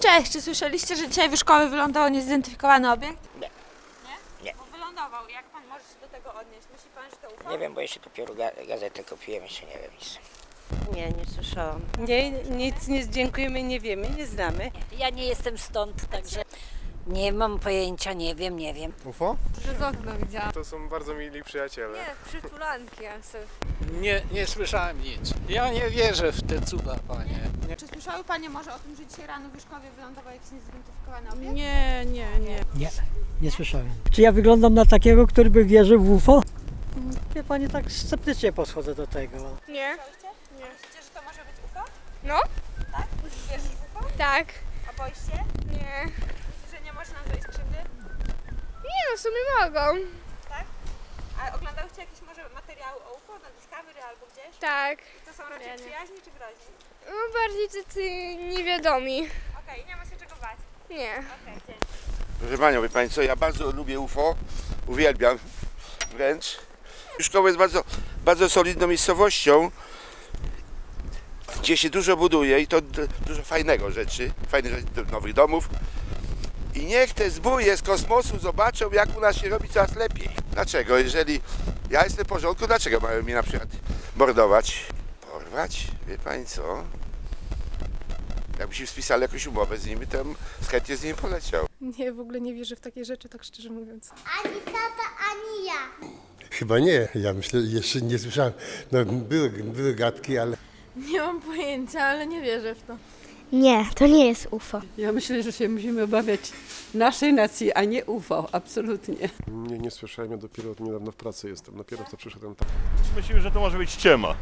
Cześć, czy słyszeliście, że dzisiaj w szkole wylądował niezidentyfikowany obiekt? Nie. Nie? Nie. Bo wylądował. Jak pan może się do tego odnieść? Myśli pan, że to? Nie wiem, bo jeszcze dopiero ga- gazetę kupiłem, jeszcze nie wiem nic. Nie, nie słyszałam. Nie, nic nie dziękujemy, nie wiemy, nie znamy. Ja nie jestem stąd, także nie mam pojęcia, nie wiem, nie wiem. UFO? Przez okno widziałam. To są bardzo mili przyjaciele. Nie, przytulanki, ja sobie Nie, nie słyszałem nic. Ja nie wierzę w te cuda, panie. Czy słyszały panie może o tym, że dzisiaj rano w Wyszkowie wylądował jakiś niezidentyfikowany obiekt? Nie, nie, nie. Nie, nie słyszałem. Czy ja wyglądam na takiego, który by wierzył w UFO? Wie pani, tak sceptycznie podchodzę do tego. Nie? Myślicie, że to może być UFO? No? Tak? Wierzysz w UFO? Tak. A boisz się? Nie. Myślisz, że nie można nam zrobić krzywdy? Nie no, w sumie mogą. A oglądałyście jakieś może na Discovery albo gdzieś? Tak. To są raczej Nie, nie. przyjaźni czy groźni? No bardziej tacy niewiadomi. Okej, nie ma się czego bać. Nie. Okej, dzięki. Proszę Panią, wie Pani co, ja bardzo lubię UFO, uwielbiam wręcz. Szkoła jest bardzo, bardzo solidną miejscowością, gdzie się dużo buduje i to dużo fajnego rzeczy, fajnych rzeczy, nowych domów. I niech te zbóje z kosmosu zobaczą, jak u nas się robi coraz lepiej. Dlaczego? Jeżeli ja jestem w porządku, dlaczego mają mi na przykład mordować? Porwać? Wie Pani co? Jakbyśmy spisali jakąś umowę z nimi, to bym chętnie z nimi poleciał. Nie, w ogóle nie wierzę w takie rzeczy, tak szczerze mówiąc. Ani tata, ani ja. Chyba nie, ja myślę, jeszcze nie słyszałem. No, były, były gadki, ale Nie mam pojęcia, ale nie wierzę w to. Nie, to nie jest UFO. Ja myślę, że się musimy obawiać naszej nacji, a nie UFO, absolutnie. Nie, nie słyszałem, ja dopiero od niedawno w pracy jestem. Dopiero co przyszedłem tam. Myślimy, że to może być ściema.